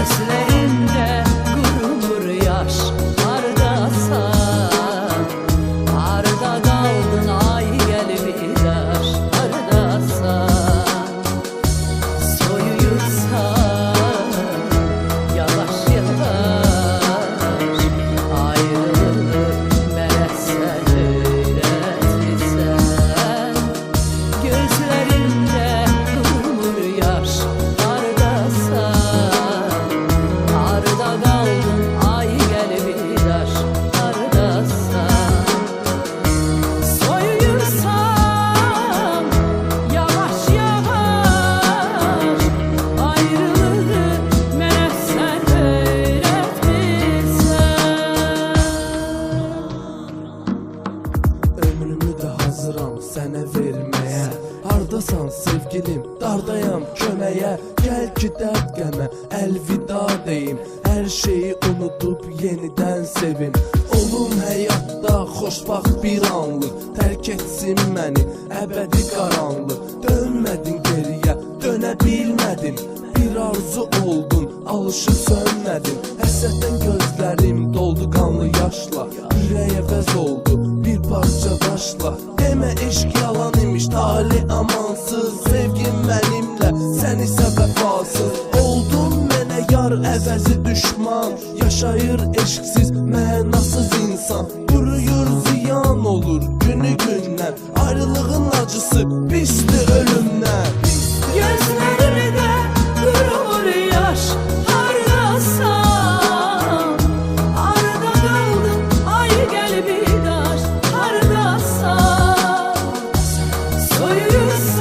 this name. Verməyə Hardasan sevgilim, dardayam köməyə Gəl gedək qəmə, əlvida deyim. Hər şeyi unudub yenidən sevin Olum həyatda xoşbaxt bir anlıq Tərk etsin məni əbədi qaranlıq Dönmədin geriyə, dönə bilmədin Bir arzu oldun, alışıb sönmədin Həsrətdən gözlərim doldu qanlı yaşla. Ürək əvəz oldu bir parça daşla Demə yalan amansız. Sevgim mənimlə, sən isə vəfasız Oldun mənə yar əvəzi düşman. Yaşayır eşqsiz, mənasız insan. Quruyur ziyan olur günü gündən Ayrılığın acısı you so